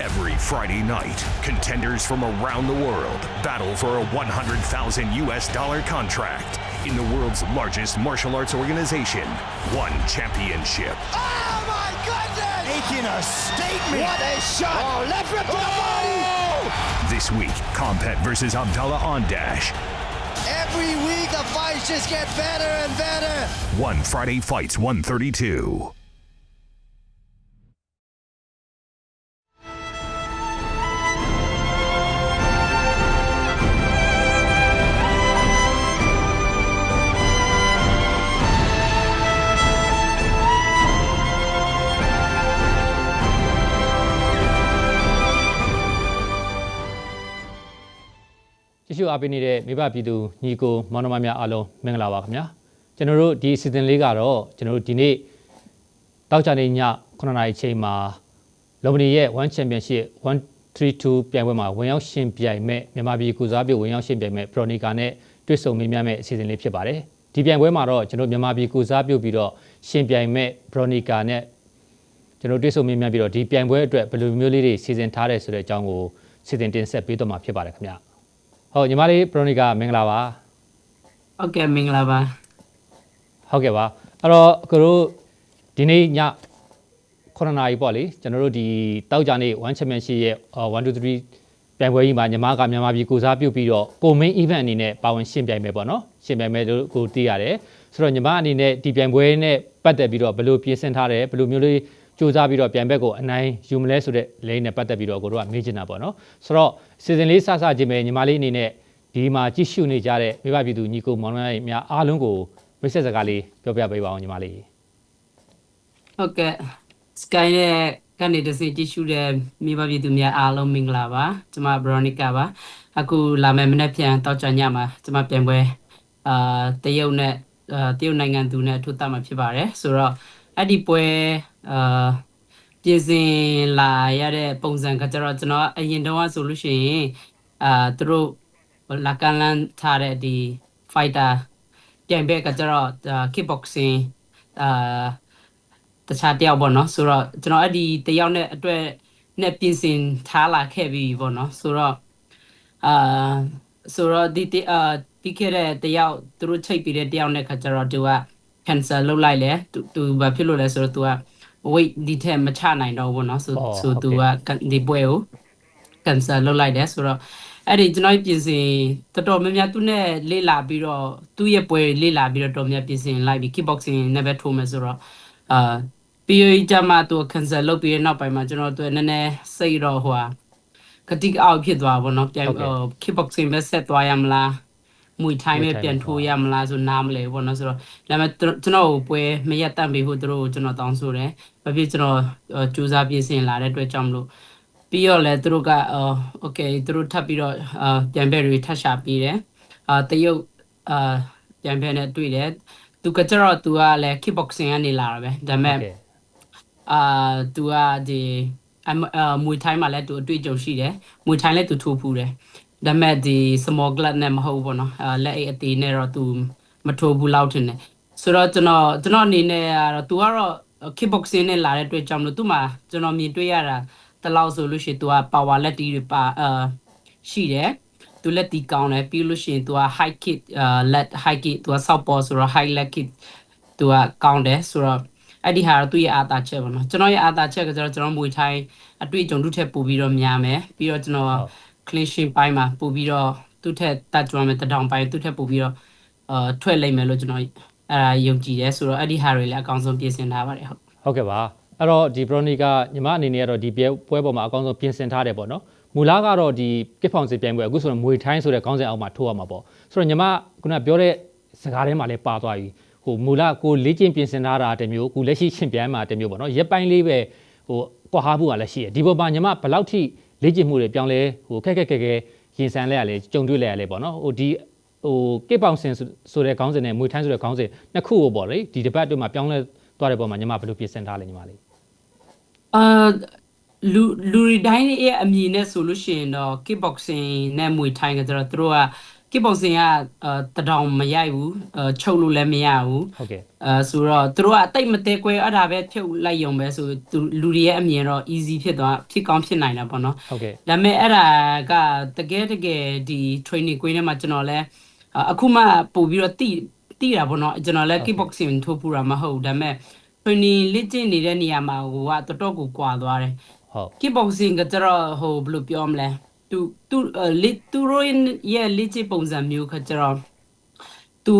Every Friday night, contenders from around the world battle for a 100,000 US dollar contract in the world's largest martial arts organization, One Championship. Oh my goodness! Making a statement. What a shot! Oh, left rip to the oh! body! This week, Compet versus Abdallah Ondash. Every week the fights just get better and better. One Friday Fights 132. ကြည့်ရှုအားပေးနေတဲ့မိဘပြည်သူညီကိုမောင်နှမများအားလုံးမင်္ဂလာပါခင်ဗျာကျွန်တော်တို့ဒီစီဇန်လေးကတော့ကျွန်တော်တို့ဒီနေ့တောက်ချနေည9နာရီချိန်မှာလော်ဘနီရဲ့1 Championship 132ပြိုင်ပွဲမှာဝင်ရောက်ရှင်ပြိုင်မဲ့မြန်မာပြည်ကုစားပြုဝင်ရောက်ရှင်ပြိုင်မဲ့ပရိုနီကာနဲ့တွေ့ဆုံမေးမြန်းမဲ့အစီအစဉ်လေးဖြစ်ပါတယ်ဒီပြိုင်ပွဲမှာတော့ကျွန်တော်မြန်မာပြည်ကုစားပြုပြီးတော့ရှင်ပြိုင်မဲ့ပရိုနီကာနဲ့ကျွန်တော်တွေ့ဆုံမေးမြန်းပြီးတော့ဒီပြိုင်ပွဲအတွက်ဘယ်လိုမျိုးလေးတွေစီစဉ်ထားတယ်ဆိုတဲ့အကြောင်းကိုစီစဉ်တင်ဆက်ပေးတော့မှာဖြစ်ပါတယ်ခင်ဗျာ ဟုတ်ညီမလေးပရိုနီကာမင်္ဂလာပါဟုတ်ကဲ့မင်္ဂလာပါဟုတ်ကဲ့ပါအဲ့တော့ကတို့ဒီနေ့ည9နာရီပေါ့လေကျွန်တော်တို့ဒီတောက်ကြနေ့1 championship ရဲ့1 2 3ပြိုင်ပွဲကြီးမှာညီမကမြန်မာပြည်ကိုစားပြုတ်ပြီးတော့ကိုမင်း event အနေနဲ့ပါဝင်ရှင်ပြိုင်မယ်ပေါ့နော်ရှင်ပြိုင်မယ်လို့ကိုသိရတယ်ဆိုတော့ညီမအနေနဲ့ဒီပြိုင်ပွဲနဲ့ပတ်သက်ပြီးတော့ဘယ်လိုပြင်ဆင်ထားတယ်ဘယ်လိုမျိုးလေး စူးစမ်းပြီးတော့ပြိုင်ဘက်ကိုအနိုင်ယူမလဲဆိုတဲ့လိန်းနဲ့ပတ်သက်ပြီးတော့ကိုတို့ကမေးချင်တာပေါ့နော်ဆိုတော့စီဇန်လေးစစချင်းပဲညီမလေးအနေနဲ့ဒီမှာကြည့်ရှုနေကြတဲ့မိဘပြည်သူညီကိုမောင်နှမတွေများအားလုံးကိုမိတ်ဆက်စကားလေးပြောပြပေးပါအောင်ညီမလေးဟုတ်ကဲ့ Sky နဲ့ကနေတစ်စင်ကြည့်ရှုတဲ့မိဘပြည်သူများအားလုံးမင်္ဂလာပါကျွန်မ Veronica ပါအခုလာမယ့်မနေ့ပြန်တောက်ကြညမှာကျွန်မပြန်ပွဲအာတရုတ်နဲ့အာတရုတ်နိုင်ငံသူနဲ့အထူးသတ်မှာဖြစ်ပါတယ်ဆိုတော့ အဲ့ဒီပွဲအာပြင်ဆင်လာရတဲ့ပုံစံကကြတော့ကျွန်တော်အရင်တုန်းကဆိုလို့ရှိရင်အာသူတို့လာကန်လန်ထားတဲ့ဒီ fighter ပြန်ဘက်ကကြတော့အာ kickboxing အာတခြားတယောက်ပေါ့နော်ဆိုတော့ကျွန်တော်အဲ့ဒီတယောက်နဲ့အတွက်နဲ့ပြင်ဆင်ထားလာခဲ့ပြီပေါ့နော်ဆိုတော့အာဆိုတော့ဒီတအာပြီးခဲ့တဲ့တယောက်သူတို့ချိတ်ပြီးတဲ့တယောက်နဲ့ခါကျတော့သူက cancer လုပ်လိုက်လေသူသူဘာဖြစ်လို့လဲဆိုတော့သူက weight ဒီထက်မချနိုင်တော့ဘူးเนาะဆို အော် ဆို ဟုတ် သူ ကဲ့ ကဒီပွဲကို cancer လုပ်လိုက်တယ်ဆိုတော့အဲ့ဒီကျွန်တော်ပြင်ဆင်တော်တော်များများသူနဲ့လေ့လာပြီးတော့သူ့ရဲ့ပွဲလေ့လာပြီးတော့တော်များပြင်ဆင်လိုက်ပြီး kickboxing နဲ့ပဲထိုးမယ်ဆိုတော့အာပြီးရကြမှာသူ cancer လုပ်ပြီးတဲ့နောက်ပိုင်းမှာကျွန်တော်သူနည်းနည်းစိတ်တော့ဟိုဟာကတိကအောက်ဖြစ်သွားပါတော့ပြန် ဟုတ်ကဲ့ ဟို kickboxing ပဲဆက်သွားရမလား မွေထိုင်းပဲ မွေထိုင်း ပြန်ထိုးရမလားဆိုနားမလဲဘောနော်ဆိုတော့ဒါပေမဲ့သူကျွန်တော်ကိုပွဲမရက်တန့်ပေးဖို့သူတို့ကိုကျွန်တော်တောင်းဆိုတယ်။ဘာဖြစ်ကျွန်တော်အာကြိုးစားပြင်ဆင်လာတဲ့အတွက်ကြောင့်မလို့ပြီးတော့လဲသူတို့ကအော်โอเคသူတို့ထပ်ပြီးတော့အာပြန်ဘက်တွေထပ်ရှာပြီးတယ်။အာတရုတ်အာပြန်ဘက်နဲ့တွေ့တယ်။သူကကျတော့သူကလည်း kickboxing ကနေလာတာပဲ။ဒါပေမဲ့ ဟုတ်ကဲ့ အာသူကဒီအမအာမွေထိုင်းမှာလည်းသူအတွေ့အကြုံရှိတယ်မွေထိုင်းလည်းသူထိုးဖူးတယ် ဒါပေမဲ့ဒီ small club နဲ့မဟုတ်ဘူးပေါ့နော်အာလက်အိတ်အသေးနဲ့တော့သူမထိုးဘူးလောက်ထင်တယ်ဆိုတော့ကျွန်တော်ကျွန်တော်အနေနဲ့ကတော့သူကတော့ kickboxing နဲ့လာတဲ့အတွက်ကြောင့်မလို့သူမှကျွန်တော်မြင်တွေ့ရတာတလောက်ဆိုလို့ရှိရင်သူက power လက်တီးတွေပါအာရှိတယ်သူလက်တီကောင်းတယ်ပြီးလို့ရှိရင်သူက high kick အာ let high kick သူက south paw ဆိုတော့ high leg kick သူကကောင်းတယ်ဆိုတော့အဲ့ဒီဟာတော့သူ့ရဲ့အာသာချက်ပေါ့နော်ကျွန်တော်ရဲ့အာသာချက်ကကျတော့ကျွန်တော်မွေထိုင်းအတွေ့အကြုံသူ့ထက်ပိုပြီးတော့များမယ်ပြီးတော့ကျွန်တော် ဟုတ် clean sheet ပိုင်းမှာပိုပြီးတော့သူ့ထက်တတ်ကြွမယ်တတောင်ပိုင်းသူ့ထက်ပိုပြီးတော့အာထွက်လိမ့်မယ်လို့ကျွန်တော်အဲ့ဒါယုံကြည်တယ်ဆိုတော့အဲ့ဒီဟာတွေလည်းအကောင်းဆုံးပြင်ဆင်ထားပါတယ်ဟုတ်ဟုတ်ကဲ့ပါအဲ့တော့ဒီပရိုနီကာညီမအနေနဲ့ကတော့ဒီပွဲပွဲပေါ်မှာအကောင်းဆုံးပြင်ဆင်ထားတယ်ပေါ့နော်မူလကတော့ဒီကစ်ဖောင်စီပြိုင်ပွဲအခုဆိုတော့မွေထိုင်းဆိုတဲ့ခေါင်းစဉ်အောက်မှာထိုးရမှာပေါ့ဆိုတော့ညီမခုနပြောတဲ့စကားထဲမှာလည်းပါသွားပြီဟိုမူလကိုလေ့ကျင့်ပြင်ဆင်ထားတာတစ်မျိုးအခုလက်ရှိရှင်ပြိုင်မှာတစ်မျိုးပေါ့နော်ရက်ပိုင်းလေးပဲဟိုကွာဟာမှုကလည်းရှိတယ်ဒီပေါ်မှာညီမဘယ်လောက်ထိ လေ့ကျင့်မှုတွေပြောင်းလဲဟိုခက်ခက်ခက်ခဲရင်ဆန်လဲရလဲကြုံတွေ့လဲရလဲပေါ့နော်ဟိုဒီဟိုကစ်ပေါင်စင်ဆိုတဲ့ခေါင်းစဉ်နဲ့မွေထိုင်းဆိုတဲ့ခေါင်းစဉ်နှစ်ခုကိုပေါ့လေဒီတစ်ပတ်အတွင်းမှာပြောင်းလဲသွားတဲ့ပုံမှာညီမဘယ်လိုပြင်ဆင်ထားလဲညီမလေးအာလူလူတွေတိုင်းရဲ့အမြင်နဲ့ဆိုလို့ရှိရင်တော့ kickboxing နဲ့မွေထိုင်းကကျတော့သူတို့က kickboxing ကအဲတဒေါင်မရိုက်ဘူးအဲချုပ်လို့လည်းမရဘူးဟုတ်ကဲ့အဲဆိုတော့သူတို့ကအတိတ်မသေးကွယ်အဲ့ဒါပဲဖြုတ်လိုက်ရုံပဲဆိုသူလူတွေရဲ့အမြင်တော့ easy ဖြစ်သွားဖြစ်ကောင်းဖြစ်နိုင်တာပေါ့နော်ဟုတ်ကဲ့ဒါပေမဲ့အဲ့ဒါကတကယ်တကယ်ဒီ training ကွင်းထဲမှာကျွန်တော်လည်းအအခုမှပို့ပြီးတော့တိတိတာပေါ့နော်ကျွန်တော်လည်း kickboxing ထိုးပူတာမဟုတ်ဘူးဒါပေမဲ့ training လေ့ကျင့်နေတဲ့နေရာမှာဟိုကတော်တော်ကိုကွာသွားတယ်ဟုတ် kickboxing ကကျတော့ဟိုဘယ်လိုပြောမလဲ သူသူလေသူတို့ရဲ့လေ့ကျင့်ပုံစံမျိုးခါကျတော့သူ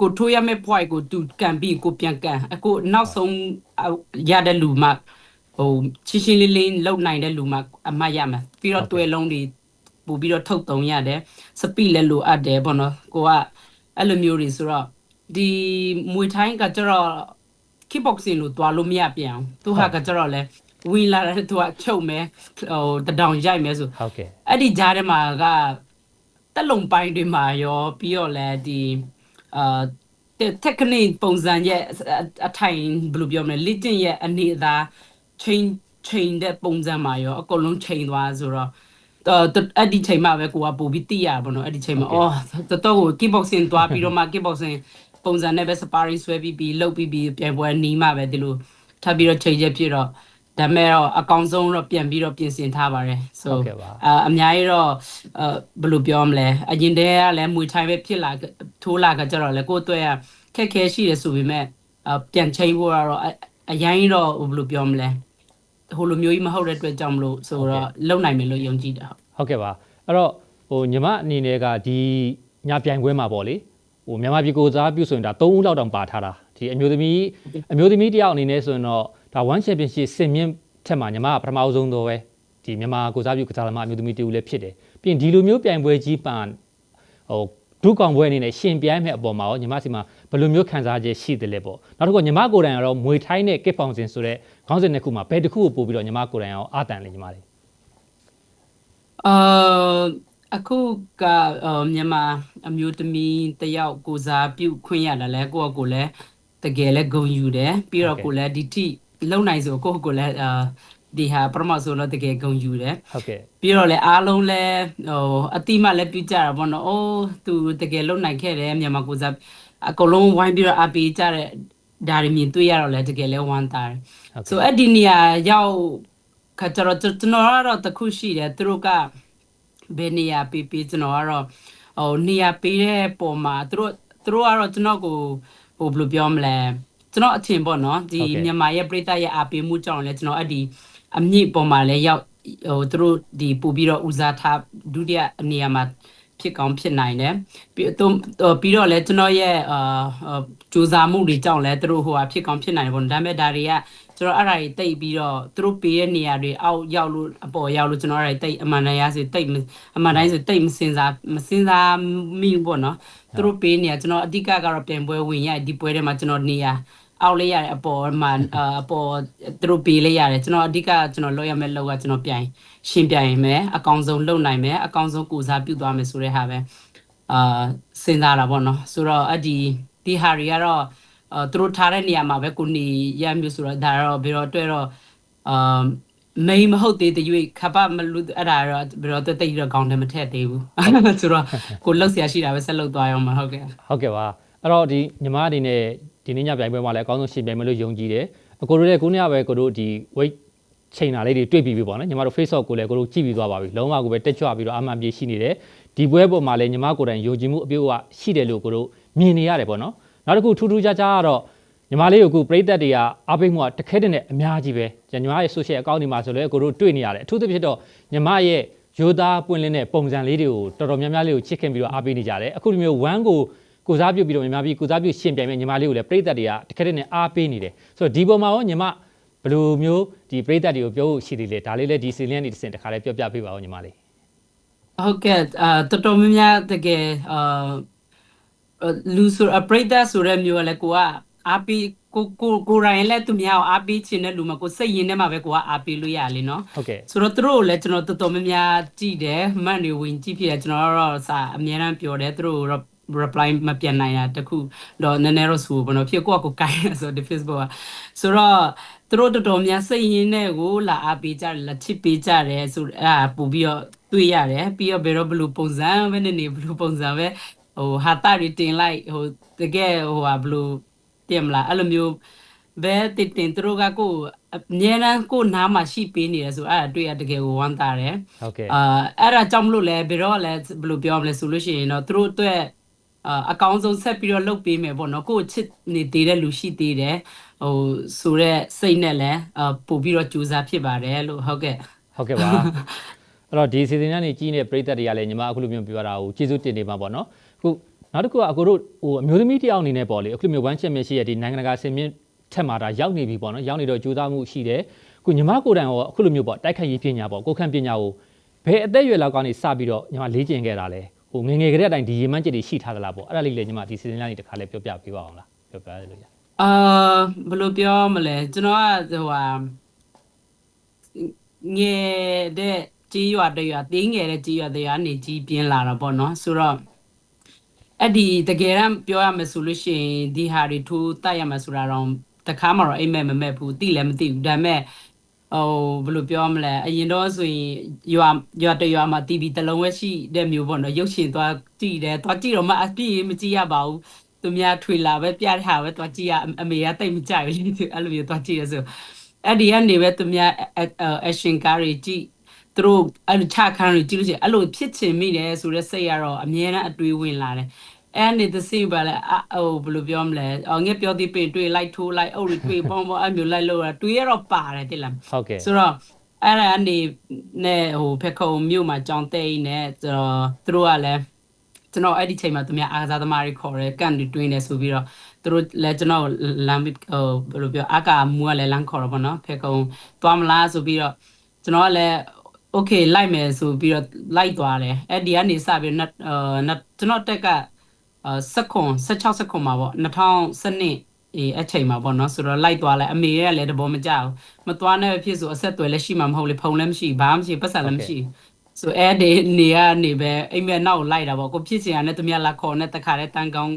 ကိုထိုးရမယ့် point ကိုသူကန်ပြီးကိုပြန်ကန်အခုနောက်ဆုံးရတဲ့လူမှဟိုချင်းချင်းလေးလေးလုံနိုင်တဲ့လူမှအမှတ်ရမှာပြီးတော့တွဲလုံးတွေပို့ပြီးတော့ထုတ်တုံရတယ်စပီလည်းလိုအပ်တယ်ပေါ့နော်ကိုကအဲ့လိုမျိုးတွေဆိုတော့ဒီမွေထိုင်းကကျတော့ kickboxing လို့တွာလို့မရပြန်အောင်သူဟာကကျတော့လဲ ဝင်လာတဲ့သူကချုပ်မယ်ဟိုတဒေါင်ရိုက်မယ်ဆိုဟုတ်ကဲ့အဲ့ဒီကြားထဲမှာကတက်လုံပိုင်းတွေမှာရောပြီးတော့လဲဒီအာ technique ပုံစံရဲ့အထိုင်ဘယ်လိုပြောမလဲ legend ရဲ့အနေအသား chain chain တဲ့ပုံစံမှာရောအကုန်လုံး chain သွားဆိုတော့တော့အဲ့ဒီချိန်မှာပဲကိုကပို့ပြီးသိရပါတော့အဲ့ဒီချိန်မှာအော်တော်တော်ကို kickboxing သွားပြီးတော့မှ kickboxing ပုံစံနဲ့ပဲ sparring ဆွဲပြီးပြီးလှုပ်ပြီးပြီးပြန်ပွဲနီးမှပဲဒီလိုထပ်ပြီးတော့ချိန်ချက်ဖြစ်တော့ ဒါမဲ့တော့အကောင်ဆုံးတော့ပြန်ပြီးတော့ပြင်ဆင်ထားပါတယ် so ဟုတ်ကဲ့ပါအာအများကြီးတော့အဲဘယ်လိုပြောမလဲအရင်တည်းကလည်းမွေထိုင်ပဲဖြစ်လာထိုးလာကြတော့လေကိုယ့်အတွက်ခက်ခဲရှိတယ်ဆိုပေမဲ့အပြန်ချိန်ဖို့ကတော့အအရင်တော့ဘယ်လိုပြောမလဲဟိုလိုမျိုးကြီးမဟုတ်တဲ့အတွက်ကြောင့်မလို့ဆိုတော့လုံနိုင်မယ်လို့ယုံကြည်တာဟုတ်ဟုတ်ကဲ့ပါအဲ့တော့ဟိုညီမအနေနဲ့ကဒီညပြိုင်ပွဲမှာပေါ့လေဟိုမြန်မာပြည်ကိုစားပြုဆိုရင်ဒါ3ဦးလောက်တောင်ပါထားတာဒီအမျိုးသမီးအမျိုးသမီးတယောက်အနေနဲ့ဆိုရင်တော့ ဒါ one championship စင်မြင့်ထက်မှာညီမကပထမအဆုံးတော့ပဲဒီမြန်မာကိုစားပြုကစားသမားအမျိုးသမီးတူလည်းဖြစ်တယ်ပြီးရင်ဒီလိုမျိုးပြိုင်ပွဲကြီးပန်ဟိုဒုကောင်ပွဲအနေနဲ့ရှင်ပြိုင်မဲ့အပေါ်မှာရောညီမစီမှာဘယ်လိုမျိုးခံစားချက်ရှိတယ်လဲပေါ့နောက်တစ်ခုကညီမကိုယ်တိုင်ကတော့မွေထိုင်းနဲ့ကစ်ဖောင်စင်ဆိုတဲ့ခေါင်းစဉ်တစ်ခုမှာဘယ်တစ်ခုကိုပို့ပြီးတော့ညီမကိုယ်တိုင်ရောအာတန်လဲညီမလေးအာအခုကအာမြန်မာအမျိုးသမီးတယောက်ကိုစားပြုခွင့်ရတာလဲကိုယ့်အကိုလည်းတကယ်လဲဂုဏ်ယူတယ်ပြီးတော့ကိုယ်လည်းဒီထိ လုံနိုင်ဆိုကိုယ့်အကိုလည်းအာဒီဟာပထမဆုံးတော့တကယ်ဂုဏ်ယူတယ်ဟုတ်ကဲ့ပြီးတော့လည်းအားလုံးလည်းဟိုအတိမလည်းပြုကြတာပေါ့နော်။အိုးသူတကယ်လုံနိုင်ခဲ့တယ်မြန်မာကိုစားအကုန်လုံးဝိုင်းပြီးတော့အပေးကြတဲ့ဒါတွေမြင်တွေ့ရတော့လည်းတကယ်လည်းဝမ်းသာတယ်ဟုတ်။ so အဲ့ဒီနေရာရောက်ခါကျတော့ကျွန်တော်ကတော့တခုရှိတယ်သူတို့ကဘယ်နေရာပေးပေးကျွန်တော်ကတော့ဟိုနေရာပေးတဲ့ပုံမှာသူတို့သူတို့ကတော့ကျွန်တော်ကိုဟိုဘယ်လိုပြောမလဲ ကျွန်တော်အထင်ပေါ့နော်ဒီမြန်မာရဲ့ပြည်သားရဲ့အပေးမှုကြောင့်လည်းကျွန်တော်အဲ့ဒီအမြင့်ပေါ်မှာလည်းရောက်ဟိုသူတို့ဒီပို့ပြီးတော့ဦးစားထားဒုတိယအနေရာမှာဖြစ်ကောင်းဖြစ်နိုင်တယ်ပြီးတော့ပြီးတော့လည်းကျွန်တော်ရဲ့အာစူးစမ်းမှုတွေကြောင့်လည်းသူတို့ဟိုဟာဖြစ်ကောင်းဖြစ်နိုင်တယ်ပေါ့ဒါပေမဲ့ဒါတွေကကျွန်တော်အဲ့ဒါတွေတိတ်ပြီးတော့သူတို့ပေးတဲ့နေရာတွေအောက်ရောက်လို့အပေါ်ရောက်လို့ကျွန်တော်အဲ့ဒါတိတ်အမှန်တရားဆိုတိတ်အမှန်တိုင်းဆိုတိတ်မစင်စားမစင်စားမိဘူးပေါ့နော်သူတို့ပေးနေရကျွန်တော်အဓိကကတော့ပြန်ပွဲဝင်ရဒီပွဲထဲမှာကျွန်တော်နေရ အောက်လေးရတယ်အပေါ်မှာအပေါ်သူတို့ပေးလေးရတယ်ကျွန်တော်အဓိကကျွန်တော်လောက်ရမယ့်လောက်ကကျွန်တော်ပြန်ရှင်းပြရင်မယ်အကောင်ဆုံးလုံနိုင်မယ်အကောင်ဆုံးကိုစားပြုသွားမယ်ဆိုတဲ့ဟာပဲအာစဉ်းစားတာပေါ့နော်ဆိုတော့အဲ့ဒီဒီဟာတွေကတော့အာသူတို့ထားတဲ့နေရာမှာပဲကိုနေရမျိုးဆိုတော့ဒါတော့ဘယ်တော့တွေ့တော့အာမိန်မဟုတ်သေးတဲ့ရွေးခပမလူအဲ့ဒါတော့ဘယ်တော့တိတ်တော့ခေါင်းထဲမထည့်သေးဘူးဆိုတော့ကိုလှုပ်ရှားရှိတာပဲဆက်လှုပ်သွားရအောင်မဟုတ်ကဲ့ဟုတ်ကဲ့ပါအဲ့တော့ဒီညီမအနေနဲ့ ဒီနေ့ညပြိုင်ပွဲမှာလည်းအကောင်းဆုံးရှင်ပြိုင်မယ်လို့ယုံကြည်တယ်အကိုတို့လည်းခုနေ့ကပဲကိုတို့ဒီ weight ချိန်တာလေးတွေတွေ့ပြီးပြီပေါ့နော်ညီမတို့ Facebook ကိုလည်းကိုတို့ကြည့်ပြီးသွားပါပြီလုံးဝကိုပဲတက်ကြွပြီးတော့အမှန်ပြေရှိနေတယ်ဒီပွဲပေါ်မှာလည်းညီမကိုယ်တိုင်ယုံကြည်မှုအပြည့်အဝရှိတယ်လို့ကိုတို့မြင်နေရတယ်ပေါ့နော်နောက်တစ်ခုထူးထူးခြားခြားကတော့ညီမလေးကိုအခုပရိသတ်တွေကအားပေးမှုကတခဲတဲ့နဲ့အများကြီးပဲညီမရဲ့ social account တွေမှာဆိုလည်းကိုတို့တွေ့နေရတယ်အထူးသဖြင့်တော့ညီမရဲ့ရိုးသားပွင့်လင်းတဲ့ပုံစံလေးတွေကိုတော်တော်များများလေးကိုချစ်ခင်ပြီးတော့အားပေးနေကြတယ်အခုဒီမျိုး1ကို ကိုစားပြုပြီးတော့ညီမပြီးကိုစားပြုရှင်ပြိုင်မဲ့ညီမလေးကိုလည်းပရိသတ်တွေကတခဲတဲ့နဲ့အားပေးနေတယ်ဆိုတော့ဒီပုံမှာရောညီမဘယ်လိုမျိုးဒီပရိသတ်တွေကိုပြောဖို့ရှိသေးလဲဒါလေးလည်းဒီစီလင်းနေတစ်စင်တခါလေးပြောပြပေးပါဦးညီမလေးဟုတ်ကဲ့အာတော်တော်များများတကယ်အာလူဆိုအပရိသတ်ဆိုတဲ့မျိုးကလည်းကိုကအားပေးကိုကိုကိုရိုင်းလည်းသူများကိုအားပေးခြင်းတဲ့လူမှာကိုစိတ်ရင်းထဲမှာပဲကိုကအားပေးလို့ရလေနော်ဟုတ်ကဲ့ဆိုတော့သူတို့ကိုလည်းကျွန်တော်တော်တော်များများကြည့်တယ်မှတ်နေဝင်ကြည့်ဖြစ်တယ်ကျွန်တော်တော့စာအများအားပြောတယ်သူတို့တော့ reply မပြန်နိုင်တာတခုတော့နည်းနည်းတော့ဆူဘောနော်ဖြစ်ကိုကကိုကိုင်းဆိုဒီ Facebook ကဆိုတော့သူတို့တော်တော်များစိတ်ရင်းနဲ့ကိုလာအားပေးကြတယ်လက်ချစ်ပေးကြတယ်ဆိုအဲ့ဒါပို့ပြီးတော့တွေ့ရတယ်ပြီးတော့ဘယ်တော့ဘယ်လိုပုံစံပဲနေနေဘယ်လိုပုံစံပဲဟိုဟာတာတွေတင်လိုက်ဟိုတကယ်ဟိုဟာဘယ်လိုတင်မလားအဲ့လိုမျိုးဘယ်တင်တင်သူတို့ကကိုယ်အမြဲတမ်းကိုယ်နားမှာရှိပေးနေတယ်ဆိုအဲ့ဒါတွေ့ရတကယ်ကိုဝမ်းသာတယ်ဟုတ်ကဲ့အာအဲ့ဒါကြောင့်မလို့လဲဘယ်တော့လဲဘယ်လိုပြောမလဲဆိုလို့ရှိရင်တော့သူတို့အတွက် အာအကောင်းဆုံးဆက်ပြီးတော့လုပ်ပေးမယ်ပေါ့နော်ကိုယ့်ချစ်နေသေးတဲ့လူရှိသေးတယ်ဟိုဆိုတော့စိတ်နဲ့လဲအာပို့ပြီးတော့ကြိုးစားဖြစ်ပါတယ်လို့ဟုတ်ကဲ့ဟုတ်ကဲ့ပါအဲ့တော့ဒီစီစဉ်ကနေကြီးနေတဲ့ပြည်သက်တွေကလည်းညီမအခုလိုမျိုးပြောတာကိုကျေးဇူးတင်နေပါပေါ့နော်အခုနောက်တစ်ခုကအခုတို့ဟိုအမျိုးသမီးတယောက်အနေနဲ့ပေါ့လေအခုလိုမျိုးဝမ်းချက်မရှိရဲ့ဒီနိုင်ငံတကာဆင်မြင့်ထက်မှာဒါရောက်နေပြီပေါ့နော်ရောက်နေတော့ကြိုးစားမှုရှိတယ်အခုညီမကိုယ်တိုင်ရောအခုလိုမျိုးပေါ့တိုက်ခိုက်ရေးပညာပေါ့ကိုယ်ခန့်ပညာကိုဘယ်အသက်အရွယ်လောက်ကနေစပြီးတော့ညီမလေ့ကျင့်ခဲ့တာလဲ ဟိုငယ်ငယ်ကလေးအတိုင်းဒီရေမှန်းချက်တွေရှိထားသလားပေါ့အဲ့ဒါလေးလည်းညီမဒီစီစဉ်ကနေတစ်ခါလေးပြောပြပေးပါအောင်လားပြောပြရလို့ရအာဘယ်လိုပြောမလဲကျွန်တော်ကဟိုဟာငယ်တဲ့ကြီးရွာတရွာတင်းငယ်တဲ့ကြီးရွာတရွာနေကြီးပြင်းလာတာပေါ့နော်ဆိုတော့အဲ့ဒီတကယ်တမ်းပြောရမယ်ဆိုလို့ရှိရင်ဒီဟာတွေထိုးတိုက်ရမှာဆိုတာတော့တခါမှတော့အိမ်မက်မမက်ဘူးတိလည်းမတိဘူးဒါပေမဲ့ ဟိုဘယ်လိုပြောမလဲအရင်တော့ဆိုရင်ရွာရွာတရွာမှာ TV တစ်လုံးဝဲရှိတဲ့မျိုးပေါ့နော်ရုပ်ရှင်သွားကြည့်တယ်သွားကြည့်တော့မှအပြည့်မကြည့်ရပါဘူးသူများထွေလာပဲပြတဲ့ဟာပဲသွားကြည့်ရအအမေကတိတ်မကြိုက်ဘူးလေသူအဲ့လိုမျိုးသွားကြည့်ရဆိုအဲ့ဒီကနေပဲသူများအရှင်ကားတွေကြည့်သူတို့အဲ့လိုချခန်းတွေကြည့်လို့ရှိရင်အဲ့လိုဖြစ်ချင်မိတယ်ဆိုတော့စိတ်ကတော့အမြဲတမ်းအတွေးဝင်လာတယ် အဲ့နေသစိပါလဲအဟိုဘယ်လိုပြောမလဲအော်ငါပြောသည်ပင်တွေးလိုက်ထိုးလိုက်အုပ်တွေတွေးပေါင်းပေါင်းအဲ့မျိုးလိုက်လို့ရတွေးရတော့ပါတယ်တိလားဟုတ်ကဲ့ဆိုတော့အဲ့ဒါအနေနဲ့ဟိုဖက်ခုံမြို့မှာကြောင်တဲ့အိနဲ့ဆိုတော့သူတို့ကလည်းကျွန်တော်အဲ့ဒီချိန်မှာသူများအားကစားသမားတွေခေါ်တယ်ကန်တွေတွင်းနေဆိုပြီးတော့သူတို့လည်းကျွန်တော်လမ်းပြီးဟိုဘယ်လိုပြောအကာမူကလည်းလမ်းခေါ်တော့ဗောနော်ဖက်ခုံသွားမလားဆိုပြီးတော့ကျွန်တော်ကလည်း okay လိုက်မယ်ဆိုပြီးတော့လိုက်သွားတယ်အဲ့ဒီကနေစပြီးတော့အာကျွန်တော်တက်က အာ16 16 16မှာပေါ့2012အေးအချိန်မှာပေါ့နော်ဆိုတော့လိုက်သွားလဲအမေရဲ့လည်းတဘောမကြောက်မသွားနဲ့ဖြစ်ဆိုအဆက်သွယ်လည်းရှိမှာမဟုတ်လေဖုန်းလည်းမရှိဘာမှမရှိပတ်စံလည်းမရှိဆိုအဲ့ဒီနေကနေပဲအိမ်မက်နောက်လိုက်တာပေါ့ကိုဖြစ်ချင်ရတဲ့သူများလာခေါ်နဲ့တခါတည်းတန်းကောင်း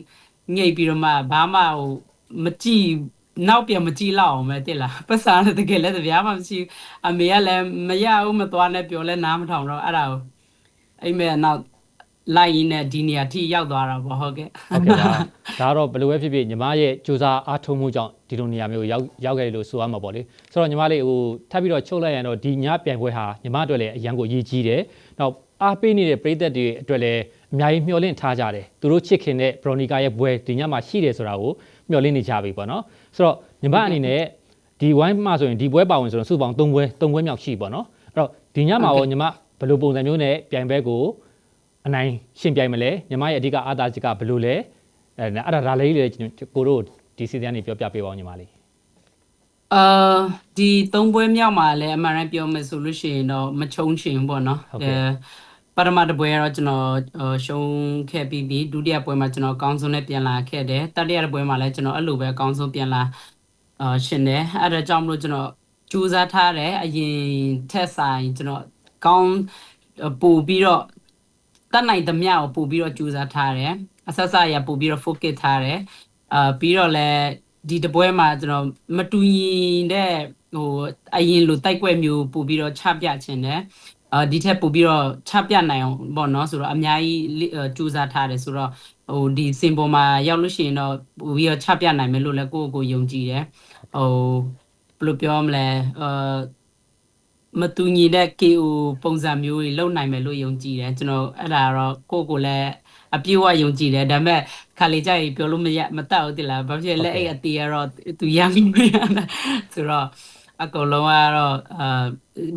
ညိတ်ပြီးတော့မှဘာမှဟိုမကြည့်နောက်ပြန်မကြည့်လောက်အောင်ပဲတိလားပတ်စံလည်းတကယ်လည်းတပြားမှမရှိအမေကလည်းမရဘူးမသွားနဲ့ပြောလဲနားမထောင်တော့အဲ့ဒါကိုအိမ်မက်နောက် လိုက်ရင်းနဲ့ဒီနေရာထိရောက်သွားတာပေါ့ဟုတ်ကဲ့ဟုတ်ကဲ့ပါဒါကတော့ဘယ်လိုပဲဖြစ်ဖြစ်ညီမရဲ့စူးစမ်းအားထုတ်မှုကြောင့်ဒီလိုနေရာမျိုးရောက်ရောက်ခဲ့တယ်လို့ဆိုရမှာပေါ့လေဆိုတော့ညီမလေးဟိုထပ်ပြီးတော့ချုပ်လိုက်ရရင်တော့ဒီညပြိုင်ပွဲဟာညီမအတွက်လည်းအရန်ကိုရည်ကြီးတယ်နောက်အားပေးနေတဲ့ပရိသတ်တွေအတွက်လည်းအများကြီးမျှော်လင့်ထားကြတယ်သူတို့ချစ်ခင်တဲ့ဘရိုနီကာရဲ့ပွဲဒီညမှာရှိတယ်ဆိုတာကိုမျှော်လင့်နေကြပြီပေါ့နော်ဆိုတော့ညီမအနေနဲ့ဒီဝိုင်းမှာဆိုရင်ဒီပွဲပါဝင်ဆိုတော့စုပေါင်း၃ပွဲ၃ပွဲမြောက်ရှိပေါ့နော်အဲ့တော့ဒီညမှာရောညီမဘယ်လိုပုံစံမျိုးနဲ့ပြိုင်ပွဲကို အနိုင်ရှင်ပြိုင်မလဲညီမရဲ့အဓိကအာသာချက်ကဘယ်လိုလဲအဲအဲ့ဒါဒါလေးလေကိုတို့ဒီစီဇန်နေပြောပြပေးပါဦးညီမလေးအာဒီသုံးပွဲမြောက်မှာလည်းအမှန်တမ်းပြောမယ်ဆိုလို့ရှိရင်တော့မချုံချင်ဘူးပေါ့နော်ဟုတ်ကဲ့ပထမတစ်ပွဲကတော့ကျွန်တော်အာရှုံးခဲ့ပြီးပြီဒုတိယပွဲမှာကျွန်တော်အကောင်းဆုံးနဲ့ပြန်လာခဲ့တယ်တတိယပွဲမှာလည်းကျွန်တော်အဲ့လိုပဲအကောင်းဆုံးပြန်လာအာရှင်တယ်အဲ့ဒါကြောင့်မလို့ကျွန်တော်ကြိုးစားထားတယ်အရင်ထက်ဆိုင်ကျွန်တော်ကောင်းပို့ပြီးတော့ တတ်နိုင်သမျှကိုပို့ပြီးတော့ကြိုးစားထားတယ်အဆက်ဆက်ရပို့ပြီးတော့ focus ထားတယ်အာပြီးတော့လည်းဒီတပွဲမှာကျွန်တော်မတူညီတဲ့ဟိုအရင်လိုတိုက်ကွက်မျိုးပို့ပြီးတော့ချပြခြင်းတယ်အာဒီထက်ပို့ပြီးတော့ချပြနိုင်အောင်ပေါ့နော်ဆိုတော့အများကြီးလေအာကြိုးစားထားတယ်ဆိုတော့ဟိုဒီစင်ပေါ်မှာရောက်လို့ရှိရင်တော့ပို့ပြီးတော့ချပြနိုင်မယ်လို့လည်းကိုယ့်ကိုယ်ယုံကြည်တယ်ဟိုဘယ်လိုပြောမလဲအာ မတူညီတဲ့ KO ပုံစံမျိုးတွေလုံနိုင်မယ်လို့ယုံကြည်တယ်ကျွန်တော်အဲ့ဒါတော့ကိုယ့်ကိုယ်လည်းအပြည့်အဝယုံကြည်တယ်ဒါပေမဲ့ခါလေကြရင်ပြောလို့မရမတတ်ဘူးတိလားဘာဖြစ်လဲလက်အိတ်အတီးကတော့သူရမ်းပြီးမရတာဆိုတော့အကုန်လုံးကတော့အာ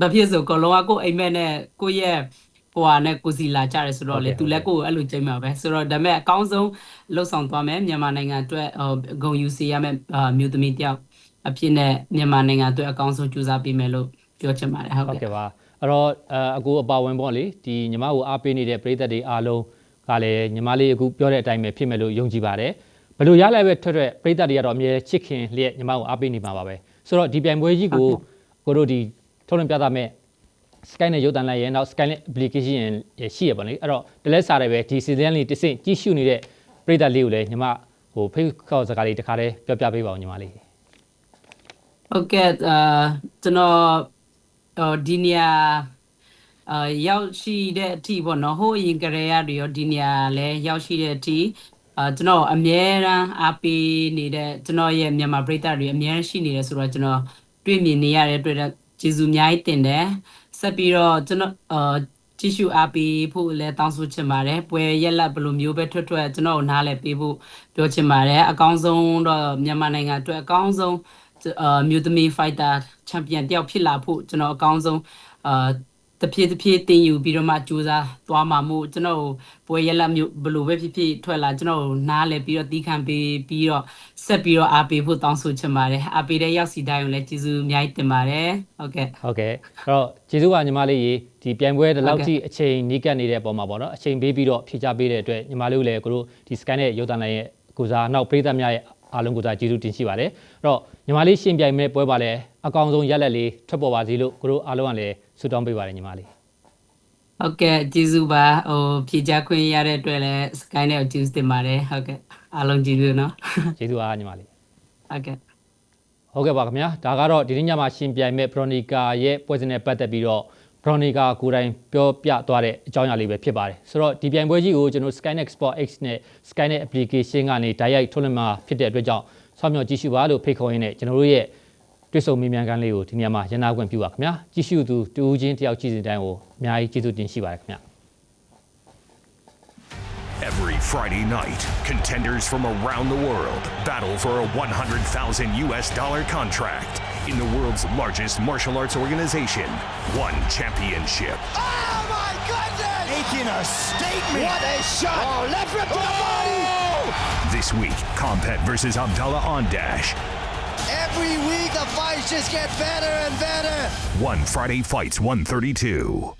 ဘာဖြစ်ဆိုအကုန်လုံးကကိုယ်အိမ်မက်နဲ့ကိုယ့်ရဲ့ဟိုဟာနဲ့ကိုယ်စီလာကြတယ်ဆိုတော့လေသူလည်းကိုယ်ကိုအဲ့လိုကြိမ်းမှာပဲဆိုတော့ဒါပေမဲ့အကောင်းဆုံးလှုပ်ဆောင်သွားမယ်မြန်မာနိုင်ငံအတွက်ဟိုဂုံယူစီရမယ်အာမြို့သမီးတယောက်အဖြစ်နဲ့မြန်မာနိုင်ငံအတွက်အကောင်းဆုံးကြိုးစားပေးမယ်လို့ ပြောချင်ပါတယ်ဟုတ်ဟုတ်ကဲ့ကဲ့ပါအဲ့တော့အအကူအပါဝင်ပေါ့လေဒီညီမကိုအားပေးနေတဲ့ပရိသတ်တွေအားလုံးကလည်းညီမလေးအခုပြောတဲ့အတိုင်းပဲဖြစ်မယ်လို့ယုံကြည်ပါတယ်ဘယ်လိုရလိုက်ပဲထွက်ထွက်ပရိသတ်တွေကတော့အမြဲချစ်ခင်လျက်ညီမကိုအားပေးနေမှာပါပဲဆိုတော့ဒီပြိုင်ပွဲကြီးကိုကိုတို့ဒီထုတ်လွှင့်ပြသမဲ့ Sky နဲ့ရုပ်သံလိုက်ရဲ့နောက် Sky နဲ့ application ရဲ့ရှိရပါလေအဲ့တော့တလဲစားတယ်ပဲဒီ season လေးတစ်စင့်ကြီးရှုနေတဲ့ပရိသတ်လေးကိုလည်းညီမဟိုဖိတ်ခေါ်စကားလေးတစ်ခါတည်းပြောပြပေးပါဦးညီမလေးဟုတ်ကဲ့အာကျွန်တော် ဟိုဒီနေရာအာရောက်ရှိတဲ့အထိပေါ့နော်ဟိုအရင်ကရေရတွေရောဒီနေရာလဲရောက်ရှိတဲ့အထိအာကျွန်တော်အမြဲတမ်းအားပေးနေတဲ့ကျွန်တော်ရဲ့မြန်မာပရိသတ်တွေအမြဲတမ်းရှိနေတယ်ဆိုတော့ကျွန်တော်တွေ့မြင်နေရတဲ့အတွက်ကျေးဇူးအများကြီးတင်တယ်ဆက်ပြီးတော့ကျွန်တော်အာကြည့်ရှုအားပေးဖို့လည်းတောင်းဆိုချင်ပါတယ်ပွဲရက်လက်ဘယ်လိုမျိုးပဲထွက်ထွက်ကျွန်တော်ကိုနားလည်းပေးဖို့ပြောချင်ပါတယ်အကောင်းဆုံးတော့မြန်မာနိုင်ငံအတွက်အကောင်းဆုံး အာမြို့သမီး fighter champion တယောက်ဖြစ်လာဖို့ကျွန်တော်အကောင်းဆုံးအာတဖြည်းတဖြည်းတင်ယူပြီးတော့မှကြိုးစားသွားမှာမို့ကျွန်တော်ပွဲရလက်မျိုးဘယ်လိုပဲဖြစ်ဖြစ်ထွက်လာကျွန်တော်နားလဲပြီးတော့တီးခံပေးပြီးတော့ဆက်ပြီးတော့အားပေးဖို့တောင်းဆိုချင်ပါတယ်အားပေးတဲ့ရောက်စီတိုင်းကိုလည်းကျေးဇူးအများကြီးတင်ပါတယ်ဟုတ်ကဲ့ဟုတ်ကဲ့အဲ့တော့ကျေးဇူးပါညီမလေးရေဒီပြိုင်ပွဲဒီလောက်ဟုတ်ကဲ့ကြီးအချိန်နီးကပ်နေတဲ့အပေါ်မှာပေါ့နော်အချိန်ပေးပြီးတော့ဖြည့်ချပေးတဲ့အတွက်ညီမလေးကိုလည်းကိုတို့ဒီ scan နဲ့ရုပ်သံလိုင်းရဲ့ကိုစားနောက်ပရိသတ်များရဲ့အားလုံးကိုစားကျေးဇူးတင်ရှိပါတယ်အဲ့တော့ ညီမလေးရှင်ပြိုင်မဲ့ပွဲပါလဲအကောင်ဆုံးရက်လက်လေးထွက်ပေါ်ပါစေလို့ကိုတို့အားလုံးကလည်းဆုတောင်းပေးပါတယ်ညီမလေးဟုတ်ကဲ့ကျေးဇူးပါဟိုဖြည့်ချခွင့်ရတဲ့အတွက်လည်း sky နဲ့ကိုကျေးဇူးတင်ပါတယ်ဟုတ်ကဲ့အားလုံးကျေးဇူးနော်ကျေးဇူးပါညီမလေးဟုတ်ကဲ့ဟုတ်ကဲ့ပါခင်ဗျာဒါကတော့ဒီနေ့ညမှာရှင်ပြိုင်မဲ့ဘရိုနီကာရဲ့ပွဲစဉ်နဲ့ပတ်သက်ပြီးတော့ဘရိုနီကာကိုယ်တိုင်ပြောပြသွားတဲ့အကြောင်းအရာလေးပဲဖြစ်ပါတယ်ဆိုတော့ဒီပြိုင်ပွဲကြီးကိုကျွန်တော် Skynet Export X နဲ့ Skynet application ကနေဓာတ်ရိုက်ထုတ်လွှင့်မှာဖြစ်တဲ့အတွက်ကြောင့် ဆောင်းမြော်ကြည့်ရှုပါလို့ဖိတ်ခေါ်ရင်းနဲ့ကျွန်တော်တို့ရဲ့တွေ့ဆုံမေးမြန်းခန်းလေးကိုဒီနေရာမှာရန်နာခွင့်ပြုပါခင်ဗျာကြည့်ရှုသူတူဦးချင်းတယောက်ကြည့်စီတိုင်းကိုအများကြီးကျေးဇူးတင်ရှိပါတယ်ခင်ဗျာ Every Friday night, contenders from around the world battle for a 100,000 US dollar contract in the world's largest martial arts organization, One Championship. Oh my goodness! Making a statement. What a shot! Oh, left rip to the body! This week, Compet versus Abdallah Ondash. Every week the fights just get better and better. One Friday Fights 132.